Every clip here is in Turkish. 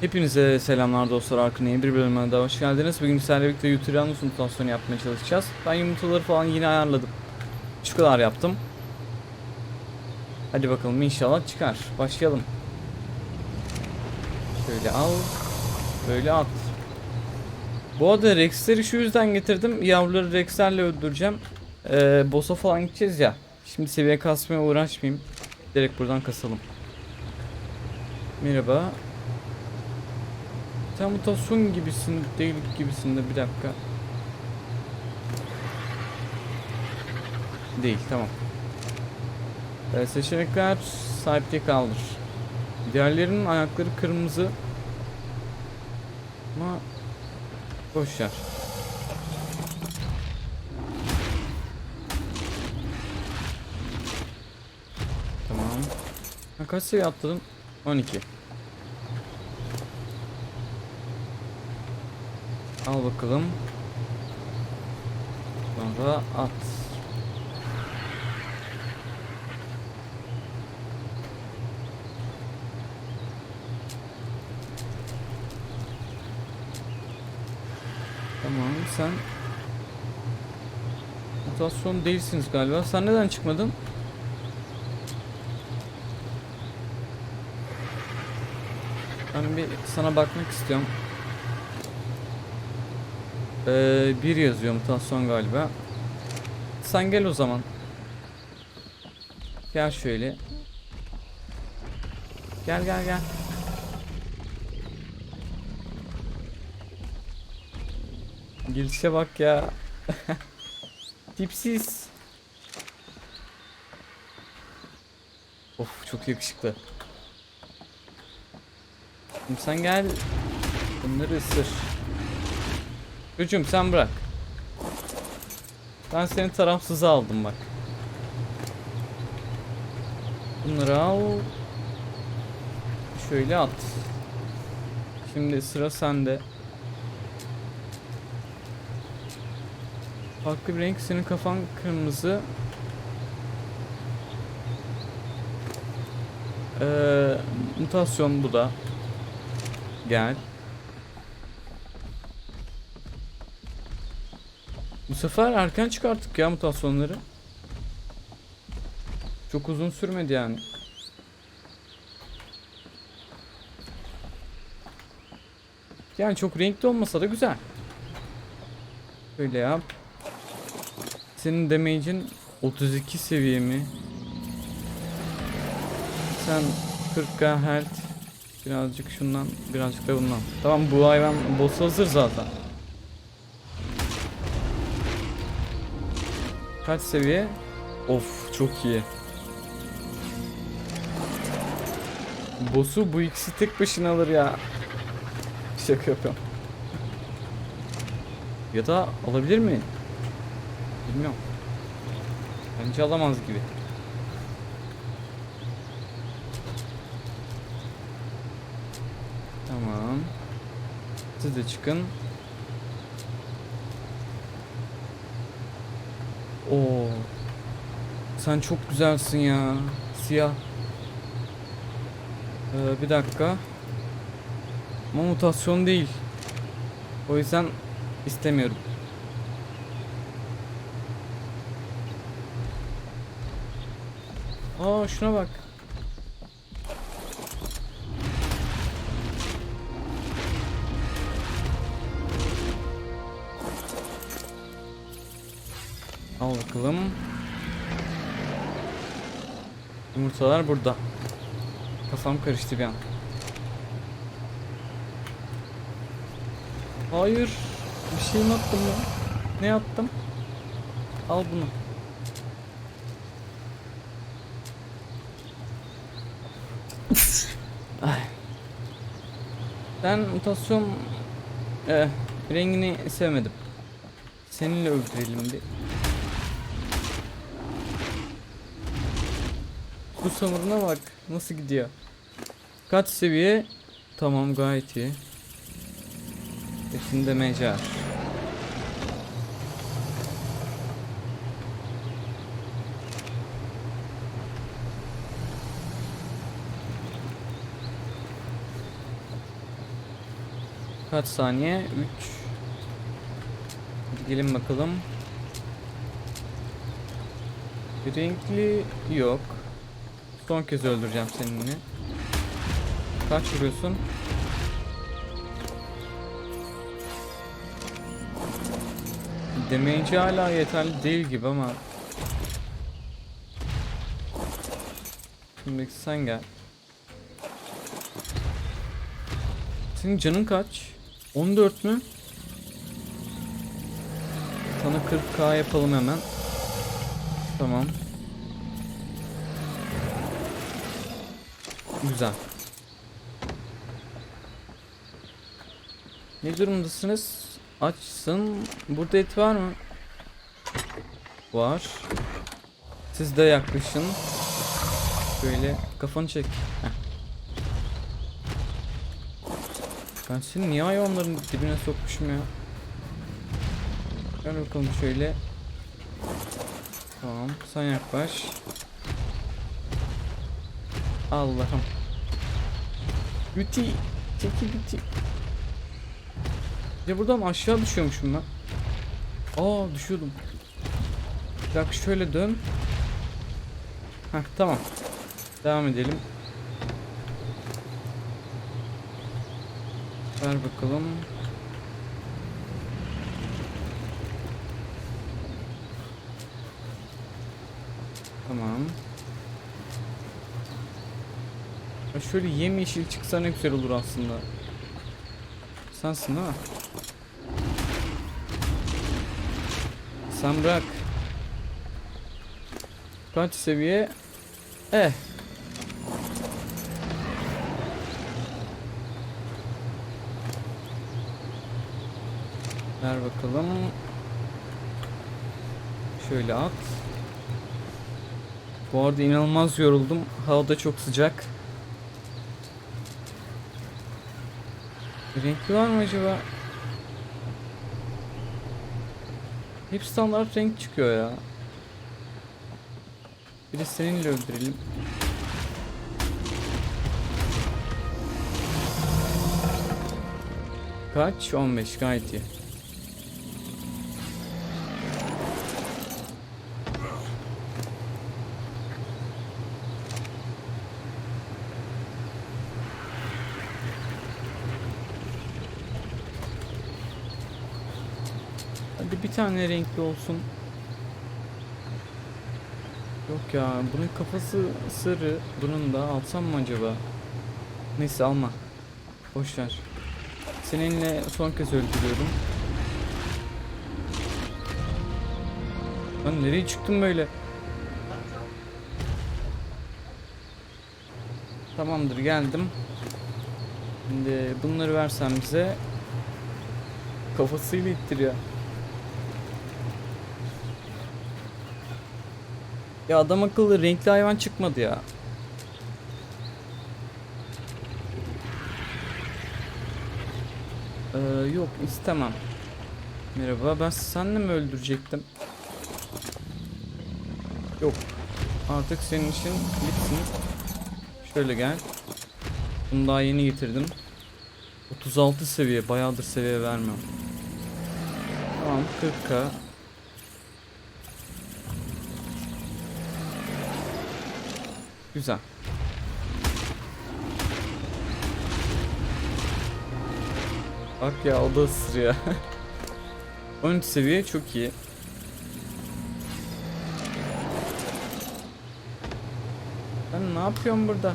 Hepinize selamlar dostlar Arkın yeni bir bölümüne daha hoş geldiniz. Bugün sizlerle birlikte Uterianus mutasyonu yapmaya çalışacağız. Ben yumurtaları falan yine ayarladım. Şu kadar yaptım. Hadi bakalım inşallah çıkar. Başlayalım. Şöyle al. Böyle at. Bu arada Rex'leri şu yüzden getirdim. Yavruları Rex'lerle öldüreceğim. Ee, boss'a falan gideceğiz ya. Şimdi seviye kasmaya uğraşmayayım. Direkt buradan kasalım. Merhaba. Sen mutasyon gibisin, değil gibisin de bir dakika. Değil, tamam. Ee, seçenekler sahipte kaldır. Diğerlerinin ayakları kırmızı. Ama boş ver. Tamam. Ha, kaç seviye atladım? 12. Al bakalım. Sonra at. Tamam sen mutasyon değilsiniz galiba. Sen neden çıkmadın? Ben bir sana bakmak istiyorum. Ee, bir yazıyor mutasyon galiba. Sen gel o zaman. Gel şöyle. Gel gel gel. Girişe bak ya. Tipsiz. Of çok yakışıklı. Şimdi sen gel. Bunları ısır. Çocuğum sen bırak. Ben seni tarafsıza aldım bak. Bunları al. Şöyle at. Şimdi sıra sende. Farklı bir renk senin kafan kırmızı. Ee, mutasyon bu da. Gel. Sefer erken çıkarttık ya mutasyonları. Çok uzun sürmedi yani. Yani çok renkli olmasa da güzel. Böyle yap. Senin damage'in 32 seviye mi? Sen 40k health birazcık şundan birazcık da bundan. Tamam bu hayvan boss hazır zaten. Kaç seviye? Of çok iyi. Boss'u bu ikisi tek başına alır ya. Şaka yapıyorum. Ya da alabilir mi? Bilmiyorum. Bence alamaz gibi. Tamam. Siz de çıkın. Oo. Sen çok güzelsin ya. Siyah. Ee, bir dakika. Ama mutasyon değil. O yüzden istemiyorum. Aa şuna bak. Al bakalım. Yumurtalar burada. Kafam karıştı bir an. Hayır. Bir şey mi attım ya? Ne attım? Al bunu. Ay. Ben mutasyon eh, rengini sevmedim. Seninle öldürelim bir. Bu samuruna bak nasıl gidiyor. Kaç seviye? Tamam gayet iyi. E şimdi de mecar. Kaç saniye? 3 Hadi gelin bakalım. Renkli yok. Son kez öldüreceğim seninle. Kaç vuruyorsun? Damage hala yeterli değil gibi ama Şimdi sen gel. Senin canın kaç? 14 mü? Sana 40k yapalım hemen. Tamam. Güzel. Ne durumdasınız? Açsın. Burada et var mı? Var. Siz de yaklaşın. Şöyle kafanı çek. Heh. Ben seni niye hayvanların dibine sokmuşum ya? Gel bakalım şöyle. Tamam sen yaklaş. Allah'ım. Beauty. Çekil beauty. Ya buradan aşağı düşüyormuşum ben. Aa düşüyordum. Bir dakika şöyle dön. Heh tamam. Devam edelim. Ver bakalım. Tamam. Ya şöyle yemyeşil çıksa ne güzel olur aslında. Sensin mi? Sen bırak. Kaç seviye? Eh. Ver bakalım. Şöyle at. Bu arada inanılmaz yoruldum. Hava da çok sıcak. Renkli var mı acaba? Hep standart renk çıkıyor ya. Bir de seninle öldürelim. Kaç? 15 gayet iyi. Hadi bir tane renkli olsun. Yok ya bunun kafası sarı. Bunun da alsam mı acaba? Neyse alma. Boş. Seninle son kez öldürüyorum. Lan nereye çıktım böyle? Tamamdır geldim. Şimdi bunları versen bize kafasıyla ittiriyor. Ya adam akıllı renkli hayvan çıkmadı ya. Ee, yok istemem. Merhaba ben seninle mi öldürecektim? Yok. Artık senin için bitsin. Şöyle gel. Bunu daha yeni getirdim. 36 seviye bayağıdır seviye vermiyorum. Tamam 40k. Güzel. Bak ya o da ısırıyor. 13 seviye çok iyi. Ben ne yapıyorum burada?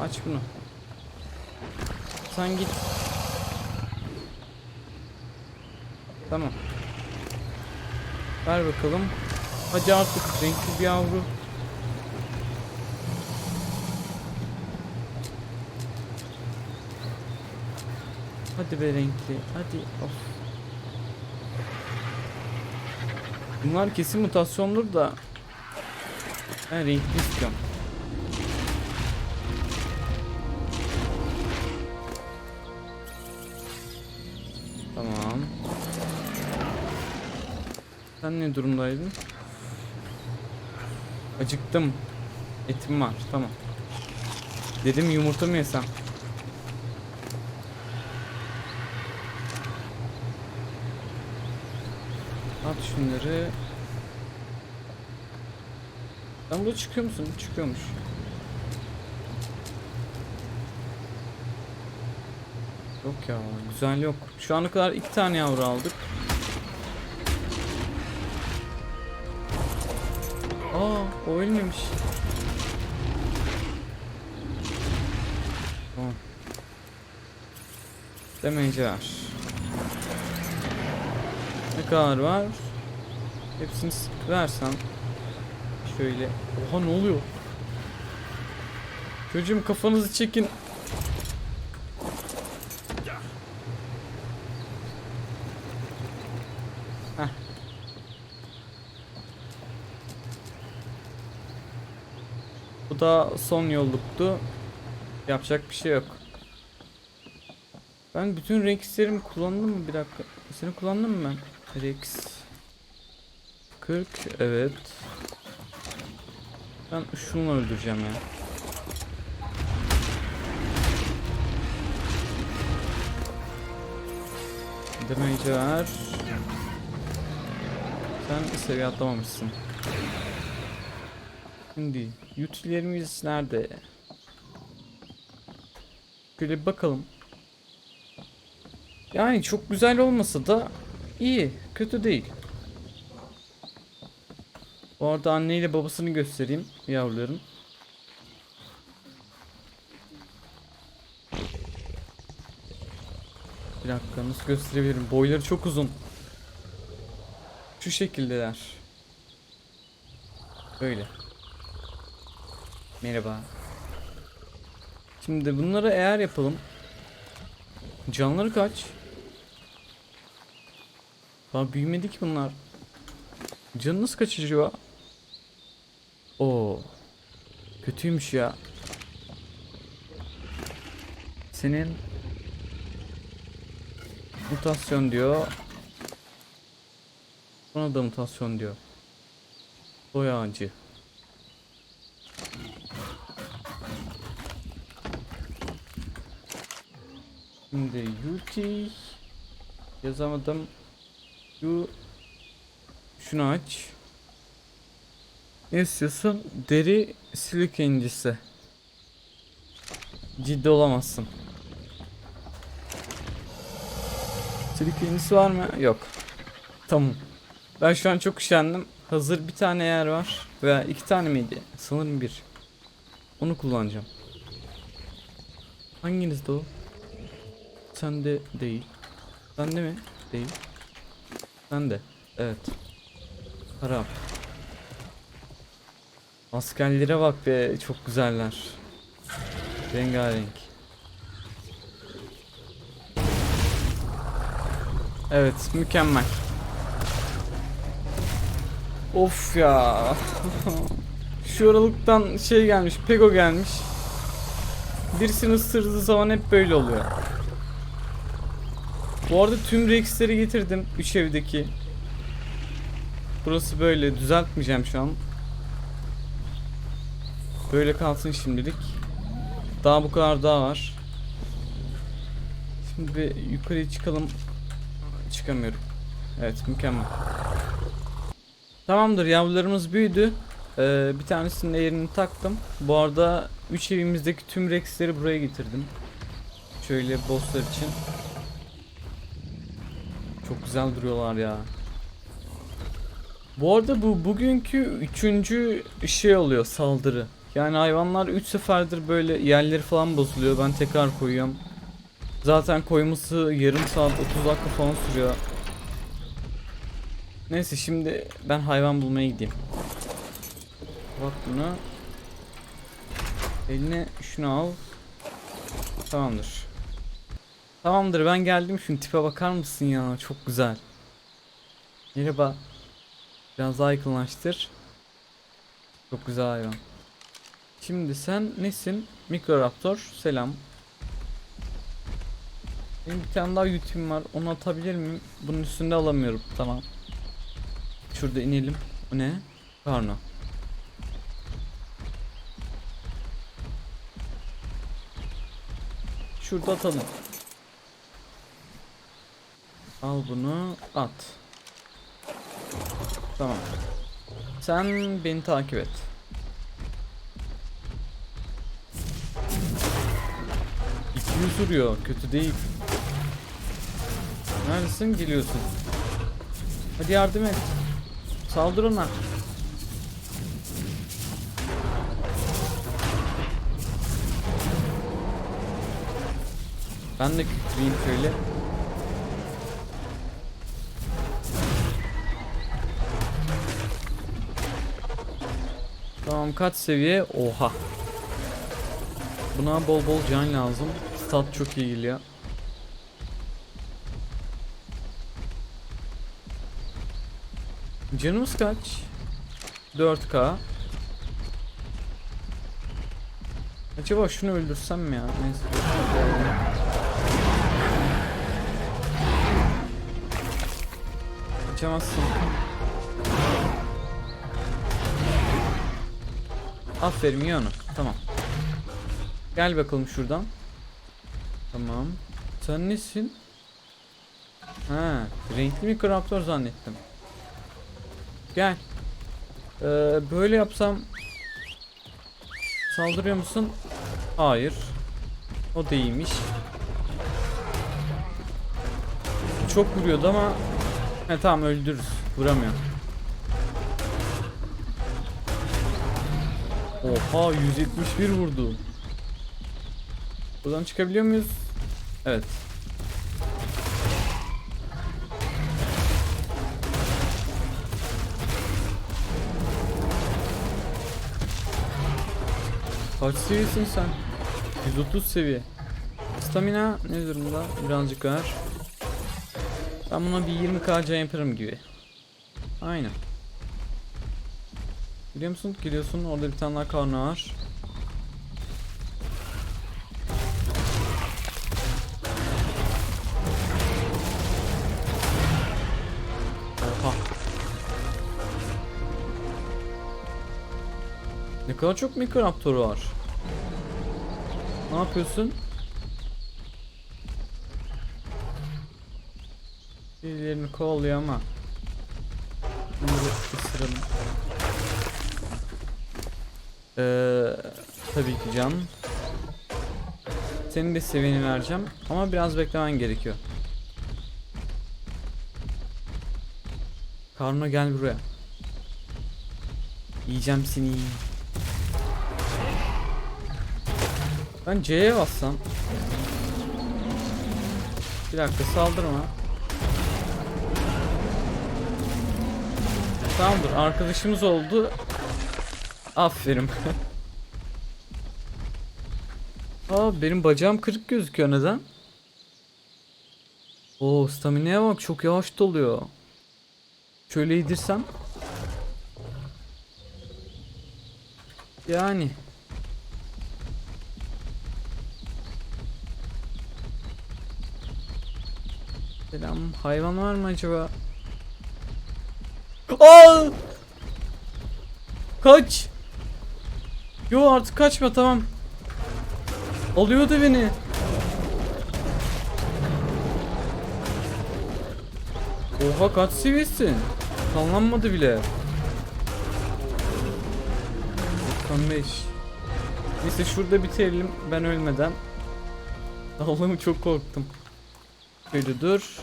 Aç bunu. Sen git. Tamam. Ver bakalım. Hadi artık renkli bir yavru. Hadi be renkli. Hadi. Of. Bunlar kesin mutasyondur da. Ben renkli istiyorum. Tamam. Sen ne durumdaydın? Acıktım. Etim var. Tamam. Dedim yumurta mı yesem? At şunları. Sen burada çıkıyor musun? Çıkıyormuş. Yok ya güzel yok. Şu ana kadar iki tane yavru aldık. Aa o ölmemiş. Tamam. Demeyece var. Ne kadar var? Hepsini s- versen. Şöyle. Oha ne oluyor? Çocuğum kafanızı çekin. Heh. Bu da son yolluktu. Yapacak bir şey yok. Ben bütün Rex'lerimi kullandım mı? Bir dakika. Seni kullandım mı ben? Rex. 40 evet. Ben şunu öldüreceğim ya. Demeyece ver. Sen seviye atlamamışsın. Şimdi utility'lerimiz nerede? Şöyle bakalım. Yani çok güzel olmasa da iyi, kötü değil. Bu arada anne ile babasını göstereyim yavruların. Bir dakika nasıl gösterebilirim? Boyları çok uzun. Şu şekildeler. Böyle. Merhaba. Şimdi bunları eğer yapalım. Canları kaç? Daha büyümedi ki bunlar. Canı nasıl kaç acaba? Oo. Kötüymüş ya. Senin mutasyon diyor. Buna da mutasyon diyor. Soy ağacı. Şimdi Yuki yazamadım. Yu şunu aç. Ne istiyorsun? Deri silike incisi. Ciddi olamazsın. Silike incisi var mı? Yok. Tamam. Ben şu an çok üşendim. Hazır bir tane yer var. Veya iki tane miydi? Sanırım bir. Onu kullanacağım. Hanginizde o? Sende değil. Sende mi? Değil. Sende. Evet. Harap. Askerlere bak be çok güzeller. Rengarenk. Evet mükemmel. Of ya. Şu aralıktan şey gelmiş, Pego gelmiş. Birisini ısırdığı zaman hep böyle oluyor. Bu arada tüm Rex'leri getirdim 3 evdeki. Burası böyle düzeltmeyeceğim şu an. Böyle kalsın şimdilik. Daha bu kadar daha var. Şimdi yukarıya çıkalım. Çıkamıyorum. Evet mükemmel. Tamamdır yavrularımız büyüdü. Ee, bir tanesinin yerini taktım. Bu arada 3 evimizdeki tüm Rex'leri buraya getirdim. Şöyle bosslar için. Çok güzel duruyorlar ya. Bu arada bu bugünkü üçüncü şey oluyor saldırı. Yani hayvanlar 3 seferdir böyle yerleri falan bozuluyor. Ben tekrar koyuyorum. Zaten koyması yarım saat 30 dakika falan sürüyor. Neyse şimdi ben hayvan bulmaya gideyim. Bak bunu. Eline şunu al. Tamamdır. Tamamdır ben geldim. Şunun tipe bakar mısın ya? Çok güzel. Merhaba. Biraz daha yakınlaştır. Çok güzel hayvan. Şimdi sen nesin? Mikroraptor. Selam. Benim bir tane daha yutim var. Onu atabilir miyim? Bunun üstünde alamıyorum. Tamam. Şurada inelim. O ne? Karno. Şurada atalım. Al bunu at. Tamam. Sen beni takip et. İki yüz vuruyor. Kötü değil. Neredesin? Geliyorsun. Hadi yardım et. Saldır ona. Ben de kükreyim şöyle. Tamam kaç seviye? Oha. Buna bol bol can lazım. Stat çok iyi geliyor. Canımız kaç? 4k. Acaba şunu öldürsem mi ya? Neyse. Kaçamazsın. Aferin iyi. Tamam. Gel bakalım şuradan. Tamam. Sen nesin? Ha, renkli mikroraptor zannettim. Gel. Ee, böyle yapsam saldırıyor musun? Hayır. O değilmiş. Çok vuruyordu ama He tamam öldürürüz. Vuramıyor. Oha 171 vurdu. Buradan çıkabiliyor muyuz? Evet. Kaç seviyesin sen? 130 seviye. Stamina ne durumda? Birazcık ver. Ben buna bir 20k can yaparım gibi. Aynen. Biliyor musun? Geliyorsun orada bir tane daha karnı var. Ne kadar çok mikroraptor var. Ne yapıyorsun? Birilerini kovalıyor ama. Bunları. Ee, tabii ki can. Senin de seviyeni vereceğim ama biraz beklemen gerekiyor. Karno gel buraya. Yiyeceğim seni. Ben C'ye bassam. Bir dakika saldırma. Tamamdır arkadaşımız oldu. Aferin. Aa benim bacağım kırık gözüküyor neden? Oo stamina'ya bak çok yavaş doluyor. Şöyle yedirsem. Yani. Selam hayvan var mı acaba? Aa! Kaç. Yo artık kaçma tamam. Alıyordu beni. Oha kaç seviyesin? Sallanmadı bile. 95. Neyse şurada bitirelim ben ölmeden. Allah'ım çok korktum. Şöyle dur.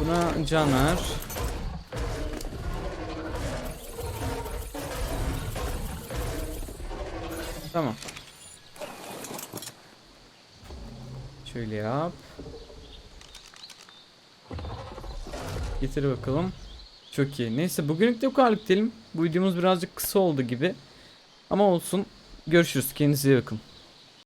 Buna can ver. Tamam. Şöyle yap. Getir bakalım. Çok iyi. Neyse bugünlük de bu kadar diyelim. Bu videomuz birazcık kısa oldu gibi. Ama olsun. Görüşürüz. Kendinize iyi bakın.